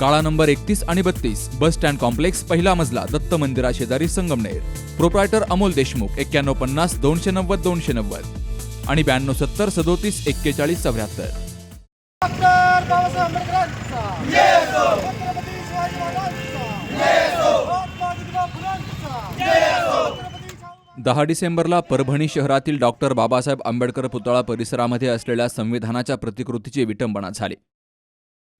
काळा नंबर एकतीस आणि बत्तीस बस स्टँड कॉम्प्लेक्स पहिला मजला दत्त मंदिरा शेजारी संगमनेर. प्रोप्रायटर अमोल देशमुख एक्क्याण्णव पन्नास दोनशे नव्वद दोनशे नव्वद. आणि ब्याण्णव सत्तर सदोतीस एक्केचाळीस चौऱ्याहत्तर. फुलांचा. छत्रपती शाहू दहा डिसेंबरला परभणी शहरातील डॉक्टर बाबासाहेब आंबेडकर पुतळा परिसरामध्ये असलेल्या संविधानाच्या प्रतिकृतीची विटंबना झाली.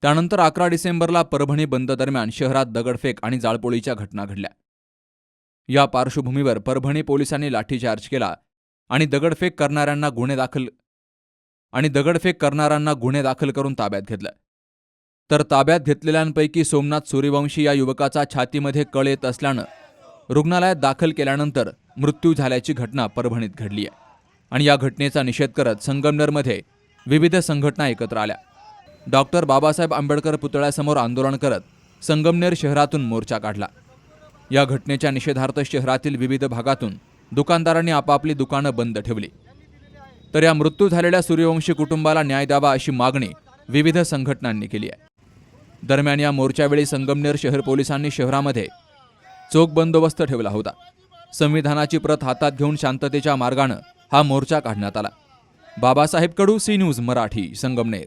त्यानंतर अकरा डिसेंबरला परभणी बंद दरम्यान शहरात दगडफेक आणि जाळपोळीच्या घटना घडल्या. या पार्श्वभूमीवर परभणी पोलिसांनी लाठीचार्ज केला आणि दगडफेक करणाऱ्यांना गुन्हे दाखल आणि दगडफेक करणाऱ्यांना गुन्हे दाखल करून ताब्यात घेतलं. तर ताब्यात घेतलेल्यांपैकी सोमनाथ सूर्यवंशी या युवकाचा छातीमध्ये कळ येत असल्यानं रुग्णालयात दाखल केल्यानंतर मृत्यू झाल्याची घटना परभणीत घडली आहे आणि या घटनेचा निषेध करत संगमनेरमध्ये विविध संघटना एकत्र आल्या. डॉक्टर बाबासाहेब आंबेडकर पुतळ्यासमोर आंदोलन करत संगमनेर शहरातून मोर्चा काढला. या घटनेच्या निषेधार्थ शहरातील विविध भागातून दुकानदारांनी आपापली दुकानं बंद ठेवली. तर या मृत्यू झालेल्या सूर्यवंशी कुटुंबाला न्याय द्यावा अशी मागणी विविध संघटनांनी केली आहे. दरम्यान या मोर्चावेळी संगमनेर शहर पोलिसांनी शहरामध्ये चोख बंदोबस्त ठेवला होता. संविधानाची प्रत हातात घेऊन शांततेच्या मार्गानं हा मोर्चा काढण्यात आला. Babasaheb Kadu C news Marathi Sangamner.